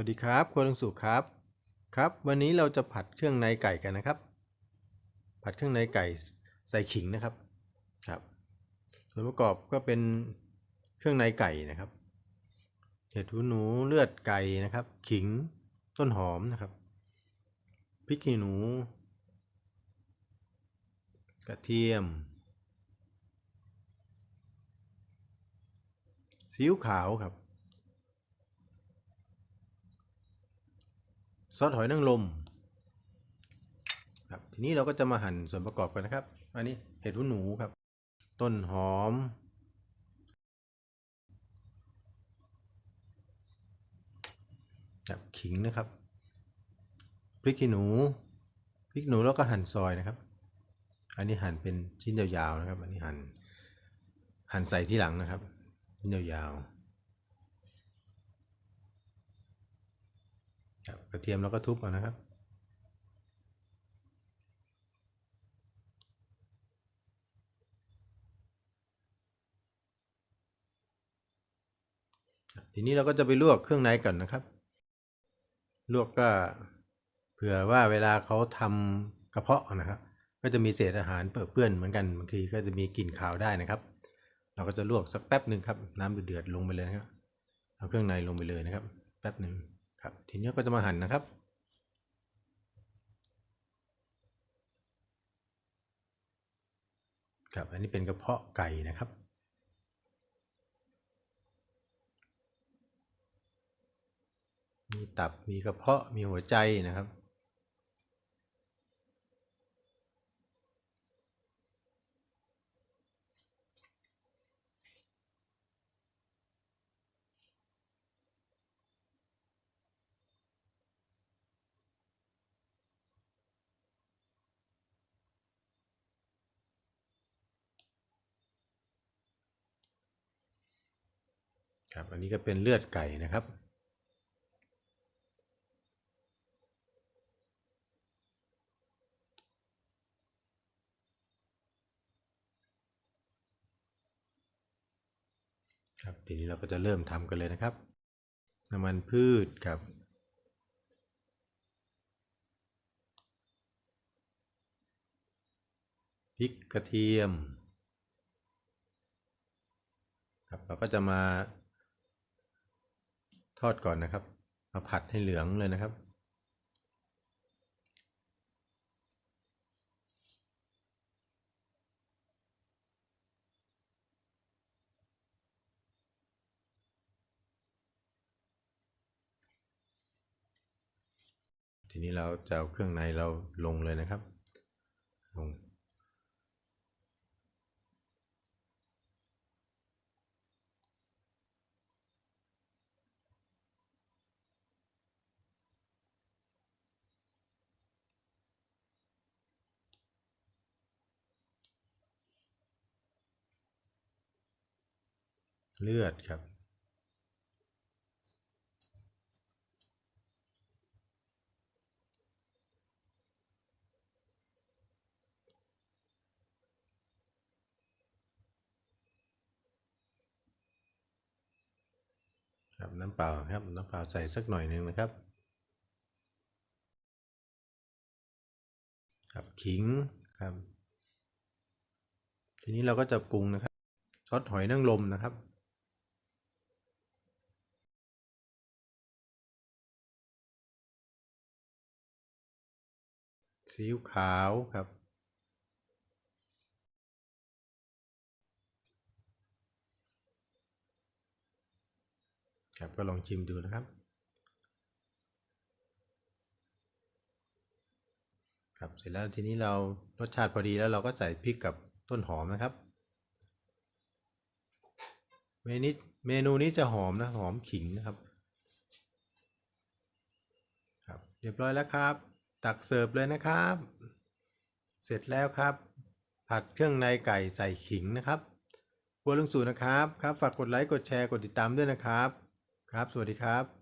วัสดีครับครัวลุงสุขครับ ครับ วันนี้เราจะผัดเครื่องในไก่กันนะครับ ผัดเครื่องในไก่ใส่ขิงนะครับ ครับ ส่วนประกอบก็เป็นเครื่องในไก่นะครับ เห็ดหูหนูเลือดไก่นะครับ ขิง ต้นหอมนะครับ พริกขี้หนู กระเทียม ซีอิ๊วขาวครับ ซอสหอยนางรมครับทีนี้เราก็จะมาหั่นส่วนประกอบกันนะครับ อันนี้เห็ดหูหนูครับ ต้นหอมครับขิงนะครับ พริกขี้หนู พริกหนูแล้วก็หั่นซอยนะครับ อันนี้หั่นเป็นชิ้นยาวๆนะครับ อันนี้หั่นหั่นใส่ที่หลังนะครับชิ้นยาวๆ ครับ กระเทียมเราก็ทุบเอานะครับ ทีนี้เราก็จะไปลวกเครื่องในก่อนนะครับ ลวกก็เผื่อว่าเวลาเขาทำกระเพาะนะครับ ก็จะมีเศษอาหารเปื้อนเหมือนกันบางทีก็จะมีกลิ่นคาวได้นะครับ เราก็จะลวกสักแป๊บหนึ่งครับ น้ำเดือดๆลงไปเลยนะครับเอาเครื่องในลงไปเลยนะครับ แป๊บหนึ่ง ครับทีนี้ก็จะมาหั่นนะครับ ครับ อันนี้เป็นกระเพาะไก่นะครับมีตับมีกระเพาะมีหัวใจนะครับ ครับ อันนี้ก็เป็นเลือดไก่นะครับ ครับทีนี้เราก็จะเริ่มทำกันเลยนะครับ น้ำมันพืชครับพริกกระเทียมครับเราก็จะมา ทอดก่อนนะครับมาผัดให้เหลืองเลยนะครับ ทีนี้เราจะเอาเครื่องในเราลงเลยนะครับลง เลือดครับ ครับน้ำเปล่าครับน้ำเปล่าใส่สักหน่อยหนึ่งนะครับครับขิงครับ ทีนี้เราก็จะปรุงนะครับซอสหอยนางรมนะครับ ซีอิ๊วขาวครับ ครับก็ลองชิมดูนะครับ ครับเสร็จแล้วทีนี้เรารสชาติพอดีแล้วเราก็ใส่พริกกับต้นหอมนะครับ เมนูเมนูนี้จะหอมนะหอมขิงนะครับ ครับ เรียบร้อยแล้วครับ ตักเสิร์ฟเลยนะครับ เสร็จแล้วครับ ผัดเครื่องในไก่ใส่ขิงนะครับครัวลุงสูนะครับ ครับ ฝากกดไลค์ กดแชร์ กดติดตามด้วยนะครับ ครับ สวัสดีครับ